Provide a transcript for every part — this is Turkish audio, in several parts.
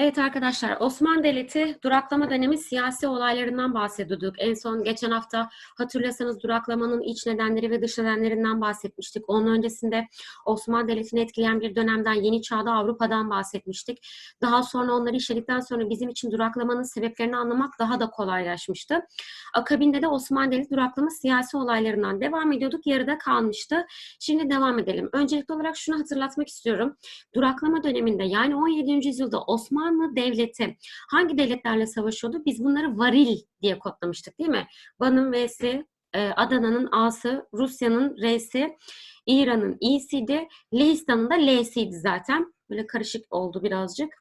Evet arkadaşlar, Osmanlı Devleti duraklama dönemi siyasi olaylarından bahsediyorduk. En son geçen hafta hatırlarsanız duraklamanın iç nedenleri ve dış nedenlerinden bahsetmiştik. Onun öncesinde Osmanlı Devleti'ni etkileyen bir dönemden, yeni çağda Avrupa'dan bahsetmiştik. Daha sonra onları işledikten sonra bizim için duraklamanın sebeplerini anlamak daha da kolaylaşmıştı. Akabinde de Osmanlı Devleti duraklama siyasi olaylarından devam ediyorduk. Yarıda kalmıştı. Şimdi devam edelim. Öncelikli olarak şunu hatırlatmak istiyorum. Duraklama döneminde yani 17. yüzyılda Osmanlı Devleti hangi devletlerle savaşıyordu? Biz bunları varil diye kodlamıştık değil mi? Van'ın V'si, e, Adana'nın A'sı, Rusya'nın R'si, İran'ın İ'siydi, Lehistan'ın da L'siydi zaten. Böyle karışık oldu birazcık.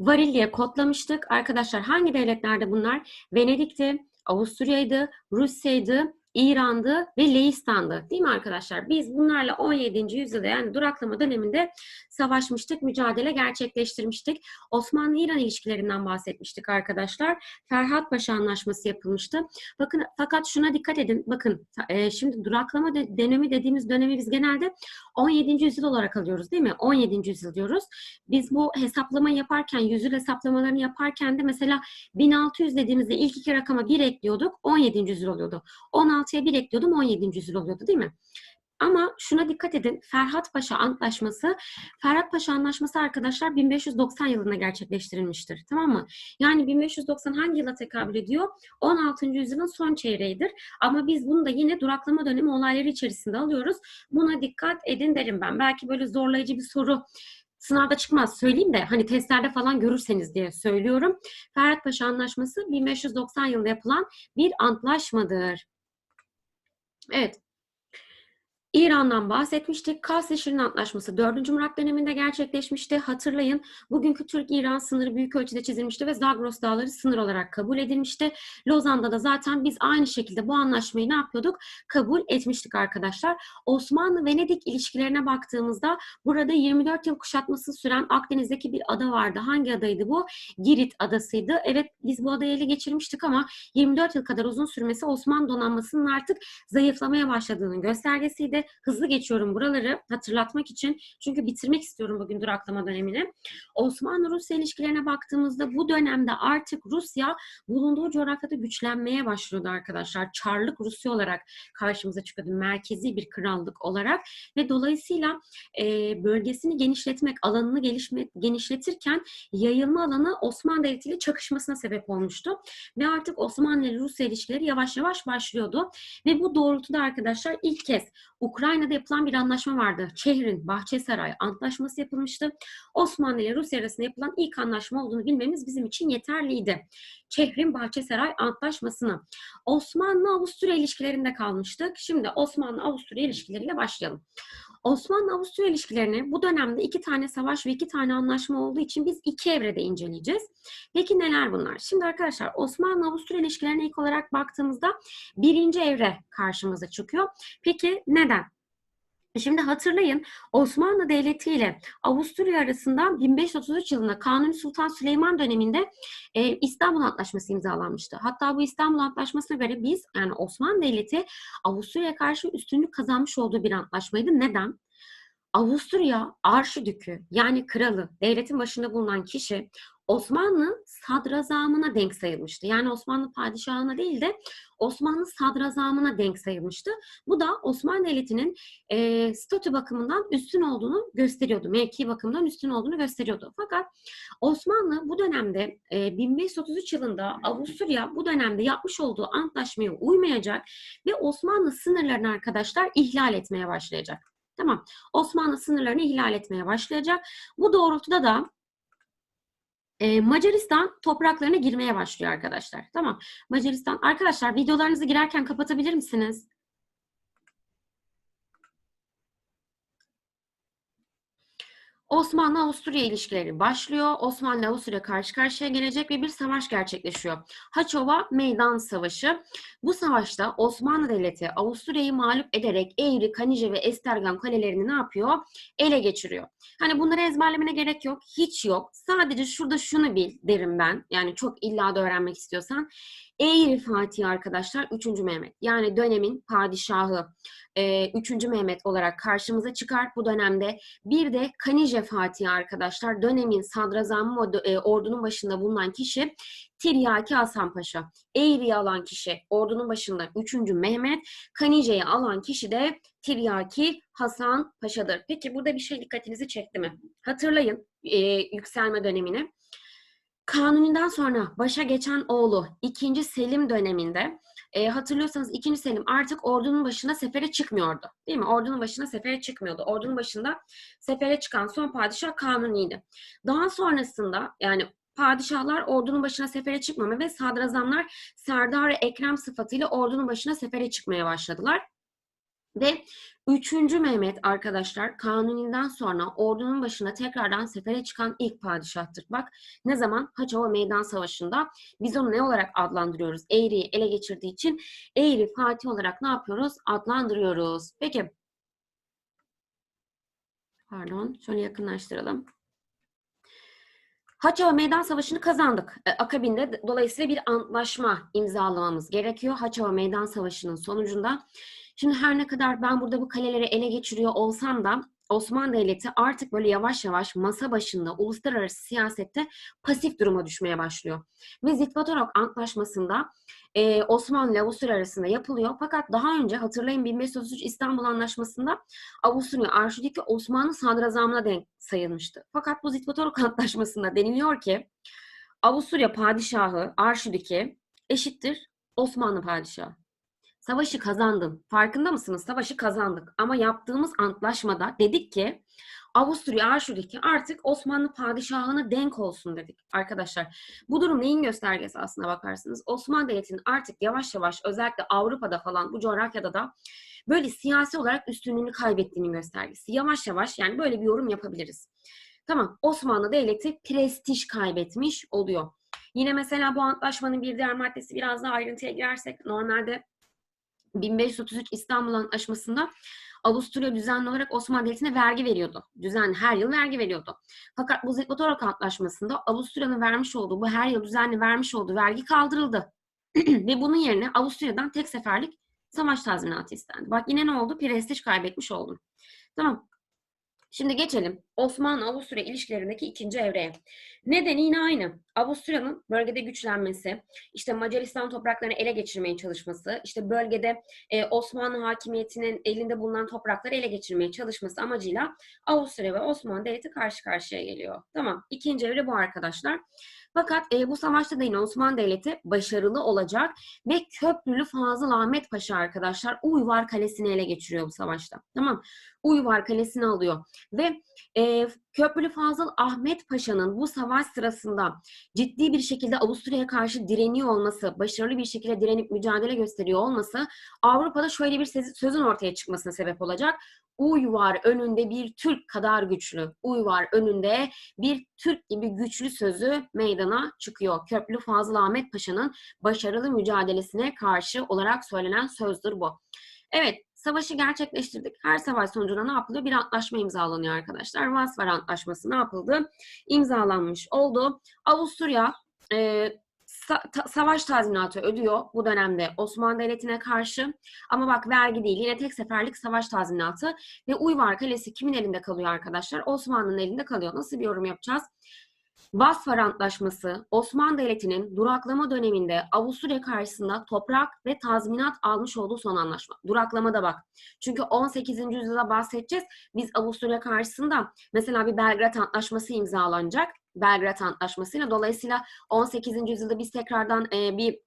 Varil diye kodlamıştık. Arkadaşlar hangi devletlerde bunlar? Venedik'ti, Avusturya'ydı, Rusya'ydı, İran'dı ve Leistan'dı. Değil mi arkadaşlar? Biz bunlarla 17. yüzyılda yani duraklama döneminde savaşmıştık, mücadele gerçekleştirmiştik. Osmanlı-İran ilişkilerinden bahsetmiştik arkadaşlar. Ferhat Paşa Anlaşması yapılmıştı. Bakın fakat şuna dikkat edin. Bakın e, şimdi duraklama dönemi dediğimiz dönemi biz genelde 17. yüzyıl olarak alıyoruz değil mi? 17. yüzyıl diyoruz. Biz bu hesaplama yaparken, yüzyıl hesaplamalarını yaparken de mesela 1600 dediğimizde ilk iki rakama bir ekliyorduk. 17. yüzyıl oluyordu. 16'ya bir ekliyordum 17. yüzyıl oluyordu değil mi? Ama şuna dikkat edin. Ferhat Paşa Antlaşması, Ferhat Paşa Antlaşması arkadaşlar 1590 yılında gerçekleştirilmiştir. Tamam mı? Yani 1590 hangi yıla tekabül ediyor? 16. yüzyılın son çeyreğidir. Ama biz bunu da yine duraklama dönemi olayları içerisinde alıyoruz. Buna dikkat edin derim ben. Belki böyle zorlayıcı bir soru sınavda çıkmaz söyleyeyim de hani testlerde falan görürseniz diye söylüyorum. Ferhat Paşa Antlaşması 1590 yılında yapılan bir antlaşmadır. Evet. İran'dan bahsetmiştik. Kasr-i Antlaşması 4. Murat döneminde gerçekleşmişti. Hatırlayın bugünkü Türk-İran sınırı büyük ölçüde çizilmişti ve Zagros Dağları sınır olarak kabul edilmişti. Lozan'da da zaten biz aynı şekilde bu anlaşmayı ne yapıyorduk? Kabul etmiştik arkadaşlar. Osmanlı-Venedik ilişkilerine baktığımızda burada 24 yıl kuşatması süren Akdeniz'deki bir ada vardı. Hangi adaydı bu? Girit adasıydı. Evet biz bu adayı ele geçirmiştik ama 24 yıl kadar uzun sürmesi Osmanlı donanmasının artık zayıflamaya başladığının göstergesiydi hızlı geçiyorum buraları hatırlatmak için. Çünkü bitirmek istiyorum bugün duraklama dönemini. Osmanlı-Rusya ilişkilerine baktığımızda bu dönemde artık Rusya bulunduğu coğrafyada güçlenmeye başlıyordu arkadaşlar. Çarlık Rusya olarak karşımıza çıkıyordu. Merkezi bir krallık olarak ve dolayısıyla e, bölgesini genişletmek, alanını gelişme, genişletirken yayılma alanı Osmanlı Devleti ile çakışmasına sebep olmuştu. Ve artık Osmanlı ile Rusya ilişkileri yavaş yavaş başlıyordu. Ve bu doğrultuda arkadaşlar ilk kez Ukrayna'da yapılan bir anlaşma vardı. Çehrin Bahçesaray Antlaşması yapılmıştı. Osmanlı ile Rusya arasında yapılan ilk anlaşma olduğunu bilmemiz bizim için yeterliydi. Çehrin Bahçesaray Antlaşması'nı. Osmanlı-Avusturya ilişkilerinde kalmıştık. Şimdi Osmanlı-Avusturya ilişkileriyle başlayalım. Osmanlı-Avusturya ilişkilerini bu dönemde iki tane savaş ve iki tane anlaşma olduğu için biz iki evrede inceleyeceğiz. Peki neler bunlar? Şimdi arkadaşlar Osmanlı-Avusturya ilişkilerine ilk olarak baktığımızda birinci evre karşımıza çıkıyor. Peki neden? Şimdi hatırlayın Osmanlı Devleti ile Avusturya arasında 1533 yılında Kanuni Sultan Süleyman döneminde e, İstanbul Antlaşması imzalanmıştı. Hatta bu İstanbul Antlaşması'na göre biz yani Osmanlı Devleti Avusturya'ya karşı üstünlük kazanmış olduğu bir antlaşmaydı. Neden? Avusturya arşidükü yani kralı, devletin başında bulunan kişi Osmanlı sadrazamına denk sayılmıştı. Yani Osmanlı padişahına değil de Osmanlı sadrazamına denk sayılmıştı. Bu da Osmanlı Devleti'nin e, statü bakımından üstün olduğunu gösteriyordu. Mevki bakımından üstün olduğunu gösteriyordu. Fakat Osmanlı bu dönemde e, 1533 yılında Avusturya bu dönemde yapmış olduğu antlaşmaya uymayacak ve Osmanlı sınırlarını arkadaşlar ihlal etmeye başlayacak. Tamam. Osmanlı sınırlarını ihlal etmeye başlayacak. Bu doğrultuda da ee, Macaristan topraklarına girmeye başlıyor arkadaşlar. Tamam. Macaristan. Arkadaşlar videolarınızı girerken kapatabilir misiniz? Osmanlı-Avusturya ilişkileri başlıyor. Osmanlı Avusturya karşı karşıya gelecek ve bir savaş gerçekleşiyor. Haçova Meydan Savaşı. Bu savaşta Osmanlı Devleti Avusturya'yı mağlup ederek Eğri, Kanice ve Estergan kalelerini ne yapıyor? Ele geçiriyor. Hani bunları ezberlemene gerek yok. Hiç yok. Sadece şurada şunu bil derim ben. Yani çok illa da öğrenmek istiyorsan. Eğri Fatih arkadaşlar 3. Mehmet. Yani dönemin padişahı. E, 3. Mehmet olarak karşımıza çıkar bu dönemde. Bir de Kanije Fatih arkadaşlar dönemin sadrazamı ordunun başında bulunan kişi Tiryaki Hasan Paşa. Eğri'yi alan kişi ordunun başında 3. Mehmet, Kanice'yi alan kişi de Tiryaki Hasan Paşa'dır. Peki burada bir şey dikkatinizi çekti mi? Hatırlayın e, yükselme dönemini. Kanuni'den sonra başa geçen oğlu 2. Selim döneminde e, hatırlıyorsanız 2. Selim artık ordunun başına sefere çıkmıyordu. Değil mi? Ordunun başına sefere çıkmıyordu. Ordunun başında sefere çıkan son padişah Kanuni'ydi. Daha sonrasında yani padişahlar ordunun başına sefere çıkmama ve sadrazamlar Serdar Ekrem sıfatıyla ordunun başına sefere çıkmaya başladılar. Ve 3. Mehmet arkadaşlar Kanuni'den sonra ordunun başına tekrardan sefere çıkan ilk padişahtır. Bak ne zaman Haçova Meydan Savaşı'nda biz onu ne olarak adlandırıyoruz? Eğri'yi ele geçirdiği için Eğri Fatih olarak ne yapıyoruz? Adlandırıyoruz. Peki. Pardon şöyle yakınlaştıralım. Haçova Meydan Savaşı'nı kazandık. E, akabinde dolayısıyla bir antlaşma imzalamamız gerekiyor. Haçova Meydan Savaşı'nın sonucunda Şimdi her ne kadar ben burada bu kaleleri ele geçiriyor olsam da Osmanlı Devleti artık böyle yavaş yavaş masa başında uluslararası siyasette pasif duruma düşmeye başlıyor. Ve Zitvatorok Antlaşması'nda e, Osmanlı Avusturya arasında yapılıyor. Fakat daha önce hatırlayın 1533 İstanbul Antlaşması'nda Avusturya Arşidükü Osmanlı sadrazamına denk sayılmıştı. Fakat bu Zitvatorok Antlaşması'nda deniliyor ki Avusturya Padişahı Arşidükü eşittir Osmanlı Padişahı. Savaşı kazandın. Farkında mısınız? Savaşı kazandık. Ama yaptığımız antlaşmada dedik ki Avusturya Arşudiki artık Osmanlı padişahına denk olsun dedik arkadaşlar. Bu durum neyin göstergesi aslına bakarsınız? Osmanlı Devleti'nin artık yavaş yavaş özellikle Avrupa'da falan bu coğrafyada da böyle siyasi olarak üstünlüğünü kaybettiğinin göstergesi. Yavaş yavaş yani böyle bir yorum yapabiliriz. Tamam Osmanlı Devleti prestij kaybetmiş oluyor. Yine mesela bu antlaşmanın bir diğer maddesi biraz daha ayrıntıya girersek normalde 1533 İstanbul Antlaşması'nda Avusturya düzenli olarak Osmanlı Devleti'ne vergi veriyordu. Düzenli her yıl vergi veriyordu. Fakat bu Zikvatorok Antlaşması'nda Avusturya'nın vermiş olduğu, bu her yıl düzenli vermiş olduğu vergi kaldırıldı. Ve bunun yerine Avusturya'dan tek seferlik savaş tazminatı istendi. Bak yine ne oldu? Prestij kaybetmiş oldum. Tamam. Şimdi geçelim Osmanlı-Avusturya ilişkilerindeki ikinci evreye. Nedeni yine aynı. Avusturya'nın bölgede güçlenmesi, işte Macaristan topraklarını ele geçirmeye çalışması, işte bölgede e, Osmanlı hakimiyetinin elinde bulunan toprakları ele geçirmeye çalışması amacıyla Avusturya ve Osmanlı Devleti karşı karşıya geliyor. Tamam. İkinci evre bu arkadaşlar. Fakat e, bu savaşta da yine Osmanlı Devleti başarılı olacak ve Köprülü Fazıl Ahmet Paşa arkadaşlar Uyvar Kalesi'ni ele geçiriyor bu savaşta. Tamam. Uyvar Kalesi'ni alıyor ve e, Köprülü Fazıl Ahmet Paşa'nın bu savaş sırasında ciddi bir şekilde Avusturya'ya karşı direniyor olması, başarılı bir şekilde direnip mücadele gösteriyor olması Avrupa'da şöyle bir sözün ortaya çıkmasına sebep olacak. Uy var önünde bir Türk kadar güçlü. Uy var önünde bir Türk gibi güçlü sözü meydana çıkıyor. Köprülü Fazıl Ahmet Paşa'nın başarılı mücadelesine karşı olarak söylenen sözdür bu. Evet, savaşı gerçekleştirdik. Her savaş sonucunda ne yapılıyor? Bir antlaşma imzalanıyor arkadaşlar. Vasvar Antlaşması ne yapıldı? İmzalanmış oldu. Avusturya e, sa- ta- savaş tazminatı ödüyor bu dönemde Osmanlı Devleti'ne karşı. Ama bak vergi değil yine tek seferlik savaş tazminatı ve Uyvar Kalesi kimin elinde kalıyor arkadaşlar? Osmanlı'nın elinde kalıyor. Nasıl bir yorum yapacağız? Vasfar Antlaşması, Osmanlı Devleti'nin duraklama döneminde Avusturya karşısında toprak ve tazminat almış olduğu son anlaşma. Duraklama da bak. Çünkü 18. yüzyılda bahsedeceğiz. Biz Avusturya karşısında mesela bir Belgrad Antlaşması imzalanacak. Belgrad Antlaşması'yla. Dolayısıyla 18. yüzyılda biz tekrardan e, bir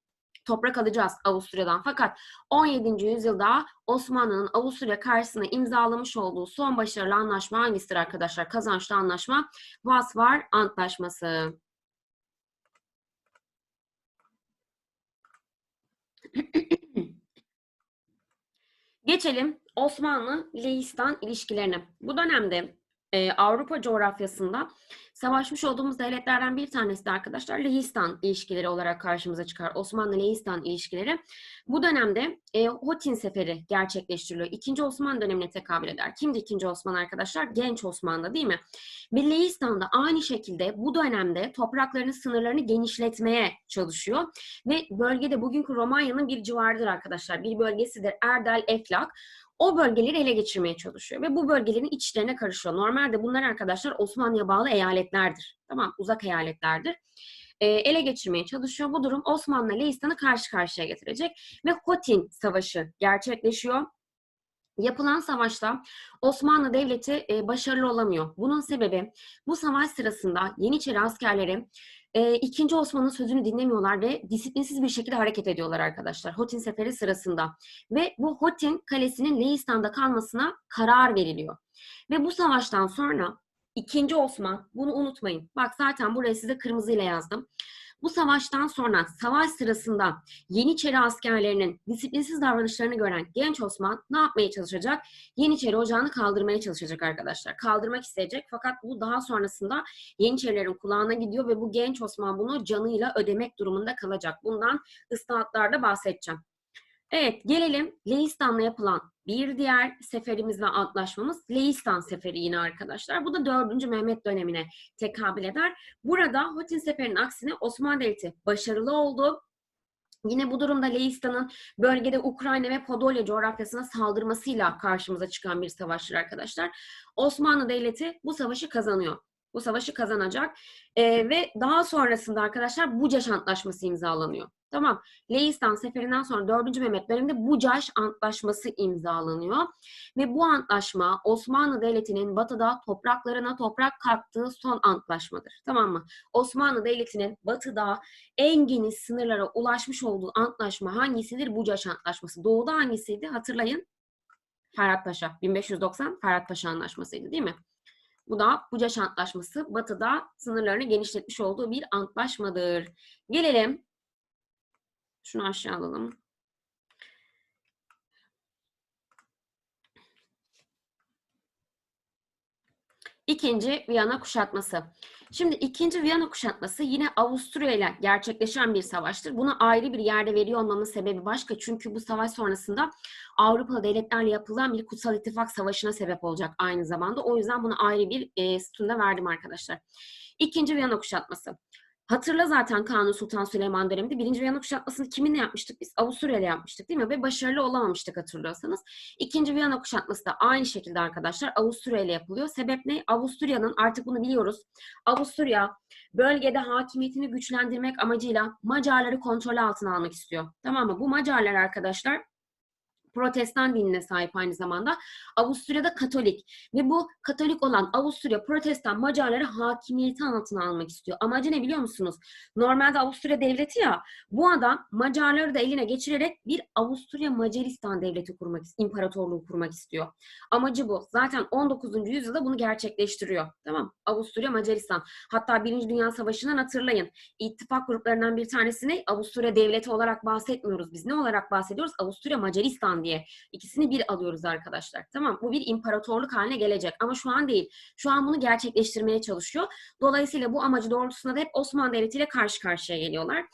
toprak alacağız Avusturya'dan. Fakat 17. yüzyılda Osmanlı'nın Avusturya karşısına imzalamış olduğu son başarılı anlaşma hangisidir arkadaşlar? Kazançlı anlaşma Vasvar Antlaşması. Geçelim Osmanlı-Leistan ilişkilerine. Bu dönemde e, Avrupa coğrafyasında savaşmış olduğumuz devletlerden bir tanesi de arkadaşlar Lehistan ilişkileri olarak karşımıza çıkar. Osmanlı-Lehistan ilişkileri. Bu dönemde e, Hotin Seferi gerçekleştiriliyor. İkinci Osmanlı dönemine tekabül eder. Kimdi ikinci Osmanlı arkadaşlar? Genç Osmanlı değil mi? Ve Lehistan da aynı şekilde bu dönemde topraklarının sınırlarını genişletmeye çalışıyor. Ve bölgede bugünkü Romanya'nın bir civarıdır arkadaşlar. Bir bölgesidir Erdel, Eflak. O bölgeleri ele geçirmeye çalışıyor ve bu bölgelerin içlerine karışıyor. Normalde bunlar arkadaşlar Osmanlı'ya bağlı eyaletlerdir. Tamam, uzak eyaletlerdir. E, ele geçirmeye çalışıyor. Bu durum Osmanlı Leistan'ı karşı karşıya getirecek ve Hotin Savaşı gerçekleşiyor. Yapılan savaşta Osmanlı Devleti e, başarılı olamıyor. Bunun sebebi bu savaş sırasında Yeniçeri askerleri e, 2. Osman'ın sözünü dinlemiyorlar ve disiplinsiz bir şekilde hareket ediyorlar arkadaşlar. Hotin Seferi sırasında. Ve bu Hotin Kalesi'nin Leistan'da kalmasına karar veriliyor. Ve bu savaştan sonra 2. Osman, bunu unutmayın. Bak zaten buraya size kırmızıyla yazdım. Bu savaştan sonra savaş sırasında Yeniçeri askerlerinin disiplinsiz davranışlarını gören genç Osman ne yapmaya çalışacak? Yeniçeri ocağını kaldırmaya çalışacak arkadaşlar. Kaldırmak isteyecek fakat bu daha sonrasında Yeniçerilerin kulağına gidiyor ve bu genç Osman bunu canıyla ödemek durumunda kalacak. Bundan ıslahatlarda bahsedeceğim. Evet gelelim Leistan'la yapılan bir diğer seferimiz ve antlaşmamız Leistan Seferi yine arkadaşlar. Bu da 4. Mehmet dönemine tekabül eder. Burada Hotin Seferi'nin aksine Osmanlı Devleti başarılı oldu. Yine bu durumda Leistan'ın bölgede Ukrayna ve Podolya coğrafyasına saldırmasıyla karşımıza çıkan bir savaştır arkadaşlar. Osmanlı Devleti bu savaşı kazanıyor. Bu savaşı kazanacak. Ee, ve daha sonrasında arkadaşlar Bucaş Antlaşması imzalanıyor. Tamam. Leistan seferinden sonra 4. Mehmet döneminde Bucaş Antlaşması imzalanıyor. Ve bu antlaşma Osmanlı Devleti'nin batıda topraklarına toprak kattığı son antlaşmadır. Tamam mı? Osmanlı Devleti'nin batıda en geniş sınırlara ulaşmış olduğu antlaşma hangisidir? Bucaş Antlaşması. Doğuda hangisiydi? Hatırlayın. Ferhat Paşa. 1590 Ferhat Paşa Antlaşması'ydı değil mi? Bu da Bucaş Antlaşması. Batı'da sınırlarını genişletmiş olduğu bir antlaşmadır. Gelelim şunu aşağı alalım. İkinci Viyana kuşatması. Şimdi ikinci Viyana kuşatması yine Avusturya ile gerçekleşen bir savaştır. Buna ayrı bir yerde veriyor olmamın sebebi başka. Çünkü bu savaş sonrasında Avrupalı devletlerle yapılan bir kutsal ittifak savaşına sebep olacak aynı zamanda. O yüzden buna ayrı bir e, sütunda verdim arkadaşlar. İkinci Viyana kuşatması. Hatırla zaten Kanuni Sultan Süleyman döneminde birinci Viyana kuşatmasını kiminle yapmıştık? Biz Avusturya'yla yapmıştık değil mi? Ve başarılı olamamıştık hatırlıyorsanız. İkinci Viyana kuşatması da aynı şekilde arkadaşlar Avusturya ile yapılıyor. Sebep ne? Avusturya'nın artık bunu biliyoruz. Avusturya bölgede hakimiyetini güçlendirmek amacıyla Macarları kontrol altına almak istiyor. Tamam mı? Bu Macarlar arkadaşlar Protestan dinine sahip aynı zamanda. Avusturya'da Katolik ve bu Katolik olan Avusturya Protestan Macarları hakimiyeti altına almak istiyor. Amacı ne biliyor musunuz? Normalde Avusturya devleti ya bu adam Macarları da eline geçirerek bir Avusturya Macaristan devleti kurmak, imparatorluğu kurmak istiyor. Amacı bu. Zaten 19. yüzyılda bunu gerçekleştiriyor. Tamam Avusturya Macaristan. Hatta Birinci Dünya Savaşı'ndan hatırlayın. İttifak gruplarından bir tanesini Avusturya devleti olarak bahsetmiyoruz. Biz ne olarak bahsediyoruz? Avusturya Macaristan diye. İkisini bir alıyoruz arkadaşlar. Tamam bu bir imparatorluk haline gelecek ama şu an değil. Şu an bunu gerçekleştirmeye çalışıyor. Dolayısıyla bu amacı doğrultusunda da hep Osmanlı Devleti ile karşı karşıya geliyorlar.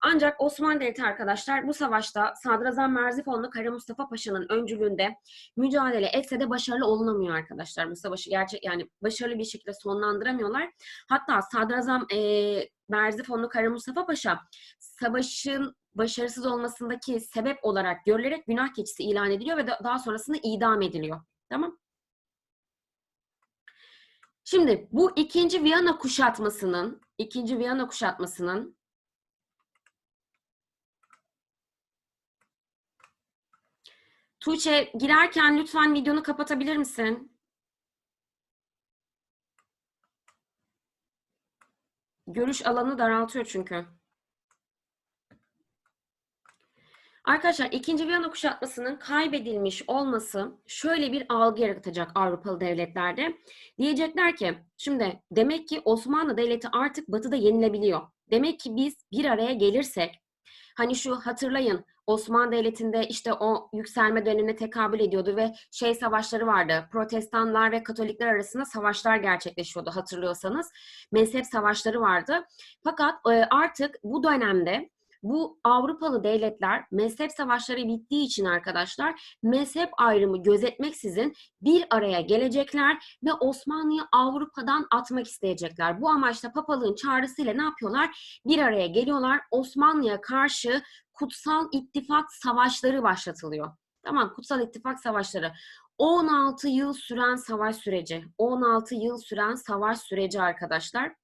Ancak Osmanlı Devleti arkadaşlar bu savaşta Sadrazam Merzifonlu Kara Mustafa Paşa'nın öncülüğünde mücadele etse de başarılı olunamıyor arkadaşlar. Bu savaşı gerçek yani başarılı bir şekilde sonlandıramıyorlar. Hatta Sadrazam e, Merzifonlu Kara Mustafa Paşa savaşın başarısız olmasındaki sebep olarak görülerek günah keçisi ilan ediliyor ve daha sonrasında idam ediliyor. Tamam? Şimdi bu ikinci Viyana kuşatmasının ikinci Viyana kuşatmasının Tuğçe girerken lütfen videonu kapatabilir misin? Görüş alanı daraltıyor çünkü. Arkadaşlar ikinci Viyana kuşatmasının kaybedilmiş olması şöyle bir algı yaratacak Avrupalı devletlerde. Diyecekler ki şimdi demek ki Osmanlı Devleti artık batıda yenilebiliyor. Demek ki biz bir araya gelirsek hani şu hatırlayın Osmanlı Devleti'nde işte o yükselme dönemine tekabül ediyordu ve şey savaşları vardı. Protestanlar ve Katolikler arasında savaşlar gerçekleşiyordu hatırlıyorsanız. Mezhep savaşları vardı. Fakat artık bu dönemde bu Avrupalı devletler mezhep savaşları bittiği için arkadaşlar mezhep ayrımı gözetmeksizin bir araya gelecekler ve Osmanlı'yı Avrupa'dan atmak isteyecekler. Bu amaçla papalığın çağrısıyla ne yapıyorlar? Bir araya geliyorlar. Osmanlı'ya karşı kutsal ittifak savaşları başlatılıyor. Tamam Kutsal İttifak Savaşları. 16 yıl süren savaş süreci. 16 yıl süren savaş süreci arkadaşlar.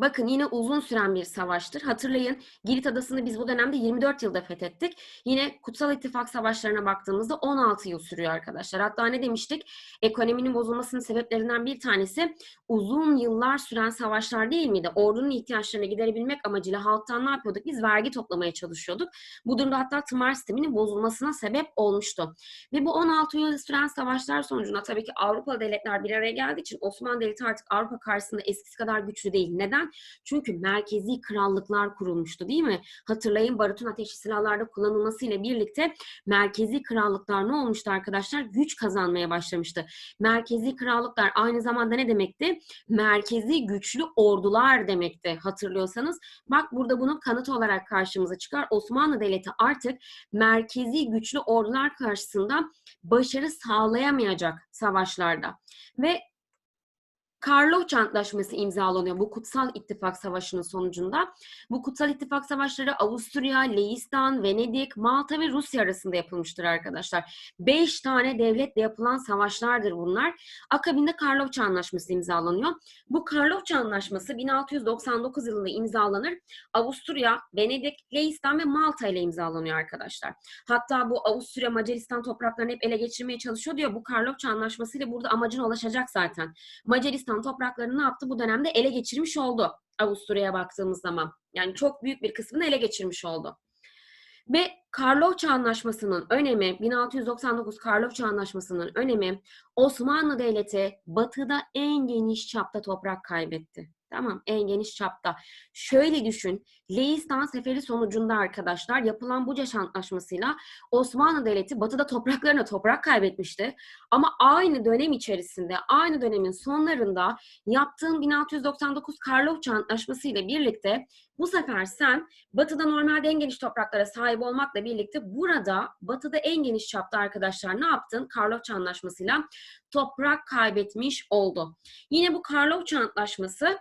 Bakın yine uzun süren bir savaştır. Hatırlayın Girit Adası'nı biz bu dönemde 24 yılda fethettik. Yine Kutsal İttifak Savaşlarına baktığımızda 16 yıl sürüyor arkadaşlar. Hatta ne demiştik? Ekonominin bozulmasının sebeplerinden bir tanesi uzun yıllar süren savaşlar değil miydi? Ordunun ihtiyaçlarını giderebilmek amacıyla halktan ne yapıyorduk? Biz vergi toplamaya çalışıyorduk. Bu durumda hatta tımar sisteminin bozulmasına sebep olmuştu. Ve bu 16 yıl süren savaşlar sonucunda tabii ki Avrupalı devletler bir araya geldiği için Osmanlı Devleti artık Avrupa karşısında eskisi kadar güçlü değil. Neden? Çünkü merkezi krallıklar kurulmuştu değil mi? Hatırlayın barutun ateşli silahlarda kullanılmasıyla birlikte merkezi krallıklar ne olmuştu arkadaşlar? Güç kazanmaya başlamıştı. Merkezi krallıklar aynı zamanda ne demekti? Merkezi güçlü ordular demekti hatırlıyorsanız. Bak burada bunun kanıtı olarak karşımıza çıkar. Osmanlı Devleti artık merkezi güçlü ordular karşısında başarı sağlayamayacak savaşlarda. Ve Karlofça Antlaşması imzalanıyor bu Kutsal İttifak Savaşı'nın sonucunda. Bu Kutsal İttifak Savaşları Avusturya, Leistan, Venedik, Malta ve Rusya arasında yapılmıştır arkadaşlar. Beş tane devletle yapılan savaşlardır bunlar. Akabinde Karlofça Anlaşması imzalanıyor. Bu Karlofça Anlaşması 1699 yılında imzalanır. Avusturya, Venedik, Leistan ve Malta ile imzalanıyor arkadaşlar. Hatta bu Avusturya, Macaristan topraklarını hep ele geçirmeye çalışıyor diyor. Bu Karlofça Anlaşması ile burada amacına ulaşacak zaten. Macaristan topraklarını ne yaptı? Bu dönemde ele geçirmiş oldu Avusturya'ya baktığımız zaman. Yani çok büyük bir kısmını ele geçirmiş oldu. Ve Karlofça Anlaşması'nın önemi, 1699 Karlofça Anlaşması'nın önemi Osmanlı Devleti batıda en geniş çapta toprak kaybetti. Tamam en geniş çapta. Şöyle düşün. Leistan Seferi sonucunda arkadaşlar yapılan Bucaş Antlaşması'yla Osmanlı Devleti batıda topraklarına toprak kaybetmişti. Ama aynı dönem içerisinde, aynı dönemin sonlarında yaptığın 1699 Karlofça Antlaşması ile birlikte bu sefer sen batıda normalde en geniş topraklara sahip olmakla birlikte burada batıda en geniş çapta arkadaşlar ne yaptın? Karlofça Antlaşması'yla toprak kaybetmiş oldu. Yine bu Karlofça Antlaşması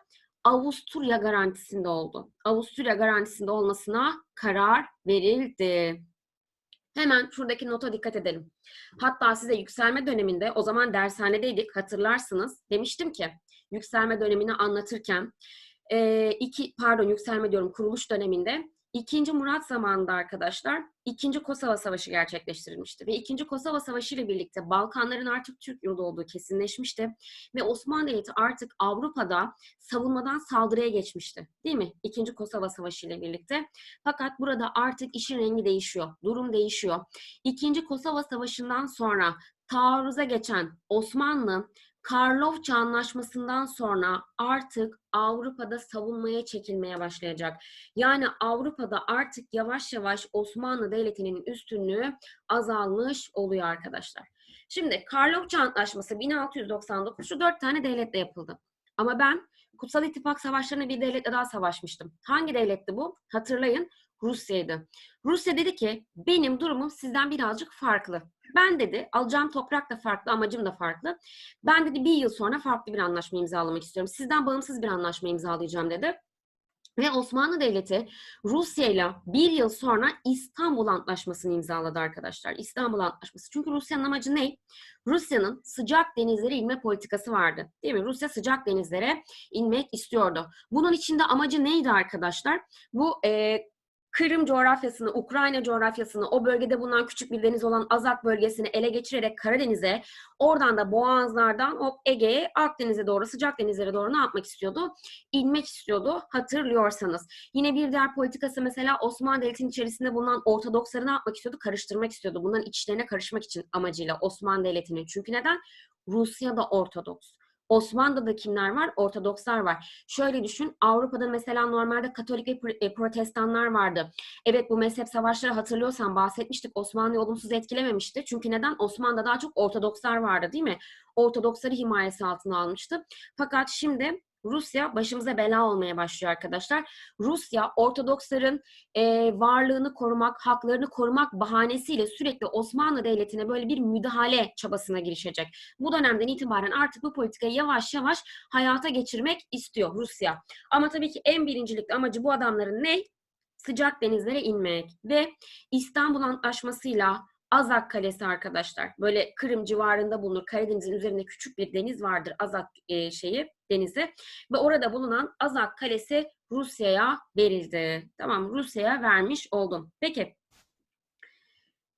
Avusturya garantisinde oldu. Avusturya garantisinde olmasına karar verildi. Hemen şuradaki nota dikkat edelim. Hatta size yükselme döneminde o zaman dershanedeydik hatırlarsınız. Demiştim ki yükselme dönemini anlatırken iki pardon yükselme diyorum kuruluş döneminde İkinci Murat zamanında arkadaşlar İkinci Kosova Savaşı gerçekleştirilmişti. Ve İkinci Kosova Savaşı ile birlikte Balkanların artık Türk yurdu olduğu kesinleşmişti. Ve Osmanlı Devleti artık Avrupa'da savunmadan saldırıya geçmişti. Değil mi? İkinci Kosova Savaşı ile birlikte. Fakat burada artık işin rengi değişiyor. Durum değişiyor. İkinci Kosova Savaşı'ndan sonra taarruza geçen Osmanlı Karlofça Anlaşması'ndan sonra artık Avrupa'da savunmaya çekilmeye başlayacak. Yani Avrupa'da artık yavaş yavaş Osmanlı Devleti'nin üstünlüğü azalmış oluyor arkadaşlar. Şimdi Karlofça Antlaşması 1699 şu dört tane devletle yapıldı. Ama ben Kutsal İttifak Savaşları'na bir devletle daha savaşmıştım. Hangi devletti bu? Hatırlayın Rusya'ydı. Rusya dedi ki benim durumum sizden birazcık farklı. Ben dedi alacağım toprak da farklı, amacım da farklı. Ben dedi bir yıl sonra farklı bir anlaşma imzalamak istiyorum. Sizden bağımsız bir anlaşma imzalayacağım dedi. Ve Osmanlı Devleti Rusya ile bir yıl sonra İstanbul Antlaşması'nı imzaladı arkadaşlar. İstanbul Antlaşması. Çünkü Rusya'nın amacı ne? Rusya'nın sıcak denizlere inme politikası vardı. Değil mi? Rusya sıcak denizlere inmek istiyordu. Bunun içinde amacı neydi arkadaşlar? Bu e, Kırım coğrafyasını, Ukrayna coğrafyasını, o bölgede bulunan küçük bir deniz olan Azak bölgesini ele geçirerek Karadeniz'e, oradan da Boğazlardan hop Ege'ye, Akdeniz'e doğru, sıcak denizlere doğru ne yapmak istiyordu? İnmek istiyordu hatırlıyorsanız. Yine bir diğer politikası mesela Osmanlı Devleti'nin içerisinde bulunan Ortodoksları ne yapmak istiyordu? Karıştırmak istiyordu. Bunların içlerine karışmak için amacıyla Osmanlı Devleti'nin. Çünkü neden? Rusya da Ortodoks. Osmanlı'da kimler var? Ortodokslar var. Şöyle düşün, Avrupa'da mesela normalde Katolik ve e, Protestanlar vardı. Evet bu mezhep savaşları hatırlıyorsan bahsetmiştik. Osmanlı'yı olumsuz etkilememişti. Çünkü neden? Osmanlı'da daha çok Ortodokslar vardı değil mi? Ortodoksları himayesi altına almıştı. Fakat şimdi Rusya başımıza bela olmaya başlıyor arkadaşlar. Rusya Ortodoksların e, varlığını korumak, haklarını korumak bahanesiyle sürekli Osmanlı Devleti'ne böyle bir müdahale çabasına girişecek. Bu dönemden itibaren artık bu politikayı yavaş yavaş hayata geçirmek istiyor Rusya. Ama tabii ki en birincilikli amacı bu adamların ne? sıcak denizlere inmek ve İstanbul Antlaşması'yla Azak Kalesi arkadaşlar. Böyle Kırım civarında bulunur. Karadeniz'in üzerinde küçük bir deniz vardır Azak e, şeyi denizi ve orada bulunan Azak Kalesi Rusya'ya verildi. Tamam Rusya'ya vermiş oldum. Peki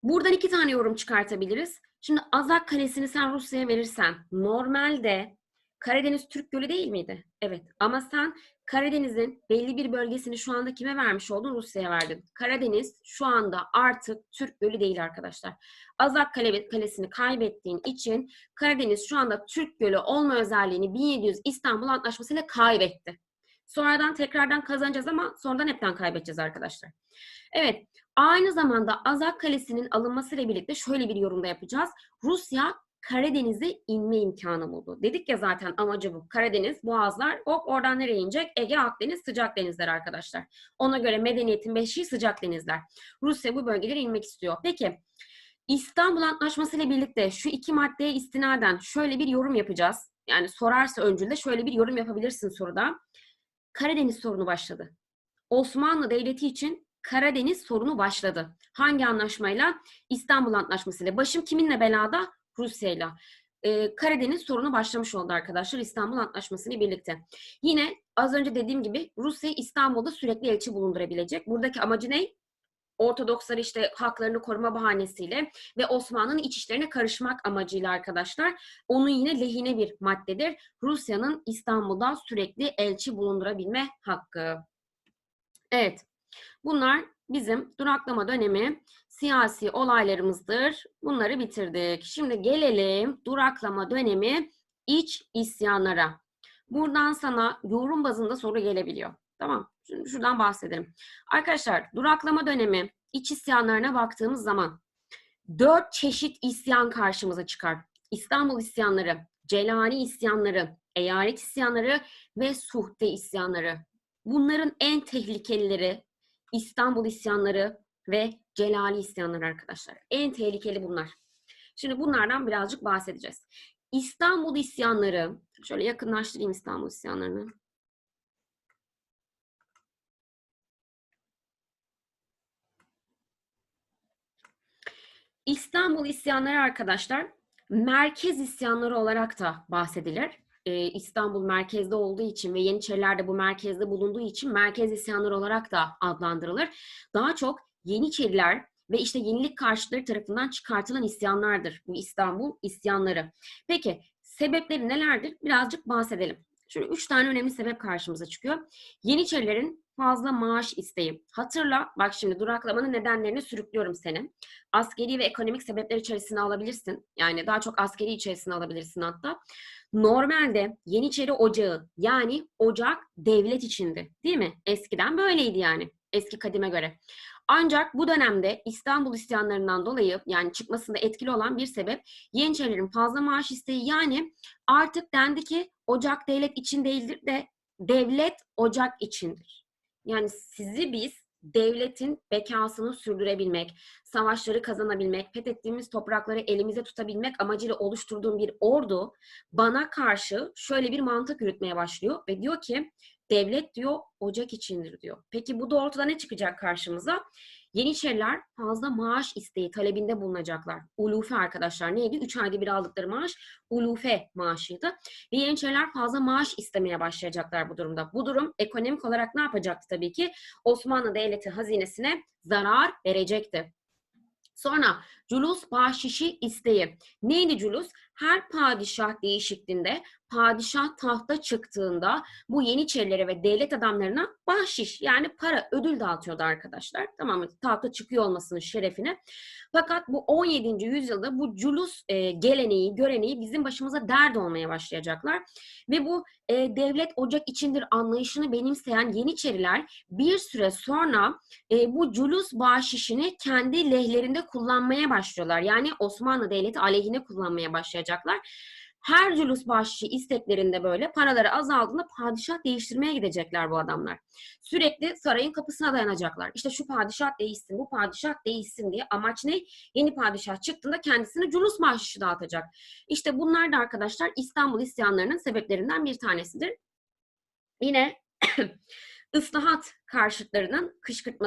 buradan iki tane yorum çıkartabiliriz. Şimdi Azak Kalesi'ni sen Rusya'ya verirsen normalde Karadeniz Türk Gölü değil miydi? Evet ama sen Karadeniz'in belli bir bölgesini şu anda kime vermiş oldun? Rusya'ya verdin. Karadeniz şu anda artık Türk Gölü değil arkadaşlar. Azak Kale- Kalesi'ni kaybettiğin için Karadeniz şu anda Türk Gölü olma özelliğini 1700 İstanbul Antlaşması ile kaybetti. Sonradan tekrardan kazanacağız ama sonradan hepten kaybedeceğiz arkadaşlar. Evet, aynı zamanda Azak Kalesi'nin alınmasıyla birlikte şöyle bir yorumda yapacağız. Rusya Karadeniz'e inme imkanı buldu. Dedik ya zaten amacı bu. Karadeniz, Boğazlar, hop oradan nereye inecek? Ege, Akdeniz, sıcak denizler arkadaşlar. Ona göre medeniyetin beşiği sıcak denizler. Rusya bu bölgelere inmek istiyor. Peki, İstanbul Antlaşması ile birlikte şu iki maddeye istinaden şöyle bir yorum yapacağız. Yani sorarsa öncülde şöyle bir yorum yapabilirsin soruda. Karadeniz sorunu başladı. Osmanlı Devleti için Karadeniz sorunu başladı. Hangi anlaşmayla? İstanbul Antlaşması ile. Başım kiminle belada? Rusya'yla. Ee, Karadeniz sorunu başlamış oldu arkadaşlar İstanbul Antlaşması birlikte. Yine az önce dediğim gibi Rusya İstanbul'da sürekli elçi bulundurabilecek. Buradaki amacı ne? Ortodoksları işte haklarını koruma bahanesiyle ve Osmanlı'nın iç işlerine karışmak amacıyla arkadaşlar. Onun yine lehine bir maddedir. Rusya'nın İstanbul'da sürekli elçi bulundurabilme hakkı. Evet. Bunlar bizim duraklama dönemi siyasi olaylarımızdır. Bunları bitirdik. Şimdi gelelim duraklama dönemi iç isyanlara. Buradan sana yorum bazında soru gelebiliyor. Tamam. Şimdi şuradan bahsedelim. Arkadaşlar duraklama dönemi iç isyanlarına baktığımız zaman dört çeşit isyan karşımıza çıkar. İstanbul isyanları, Celali isyanları, eyalet isyanları ve suhte isyanları. Bunların en tehlikelileri İstanbul isyanları ve Celali isyanları arkadaşlar. En tehlikeli bunlar. Şimdi bunlardan birazcık bahsedeceğiz. İstanbul isyanları, şöyle yakınlaştırayım İstanbul isyanlarını. İstanbul isyanları arkadaşlar merkez isyanları olarak da bahsedilir. Ee, İstanbul merkezde olduğu için ve Yeniçeriler de bu merkezde bulunduğu için merkez isyanları olarak da adlandırılır. Daha çok Yeniçeriler ve işte yenilik karşıtları tarafından çıkartılan isyanlardır bu İstanbul isyanları. Peki sebepleri nelerdir? Birazcık bahsedelim. Şöyle üç tane önemli sebep karşımıza çıkıyor. Yeniçerilerin fazla maaş isteği. Hatırla, bak şimdi duraklamanın nedenlerini sürüklüyorum seni. Askeri ve ekonomik sebepler içerisine alabilirsin. Yani daha çok askeri içerisine alabilirsin hatta. Normalde Yeniçeri Ocağı yani ocak devlet içindi. Değil mi? Eskiden böyleydi yani. Eski kadime göre. Ancak bu dönemde İstanbul isyanlarından dolayı yani çıkmasında etkili olan bir sebep Yeniçerilerin fazla maaş isteği yani artık dendi ki ocak devlet için değildir de devlet ocak içindir. Yani sizi biz devletin bekasını sürdürebilmek, savaşları kazanabilmek, fethettiğimiz toprakları elimize tutabilmek amacıyla oluşturduğum bir ordu bana karşı şöyle bir mantık yürütmeye başlıyor ve diyor ki devlet diyor ocak içindir diyor. Peki bu doğrultuda ne çıkacak karşımıza? Yeniçeriler fazla maaş isteği talebinde bulunacaklar. Ulufe arkadaşlar neydi? Üç ayda bir aldıkları maaş ulufe maaşıydı. Ve Yeniçeriler fazla maaş istemeye başlayacaklar bu durumda. Bu durum ekonomik olarak ne yapacaktı tabii ki? Osmanlı Devleti hazinesine zarar verecekti. Sonra culus bahşişi isteği. Neydi culus? Her padişah değişikliğinde padişah tahta çıktığında bu yeniçerilere ve devlet adamlarına bahşiş yani para ödül dağıtıyordu arkadaşlar. Tamam mı? Tahta çıkıyor olmasının şerefine. Fakat bu 17. yüzyılda bu culus e, geleneği, göreneği bizim başımıza dert olmaya başlayacaklar. Ve bu e, devlet ocak içindir anlayışını benimseyen Yeniçeriler bir süre sonra e, bu culus bahşişini kendi lehlerinde kullanmaya başlıyorlar. Yani Osmanlı Devleti aleyhine kullanmaya başlayacaklar. Her cülus bahşişi isteklerinde böyle paraları azaldığında padişah değiştirmeye gidecekler bu adamlar. Sürekli sarayın kapısına dayanacaklar. İşte şu padişah değişsin, bu padişah değişsin diye. Amaç ne? Yeni padişah çıktığında kendisine culus bahşişi dağıtacak. İşte bunlar da arkadaşlar İstanbul isyanlarının sebeplerinden bir tanesidir. Yine ıslahat karşıtlarının kışkırtması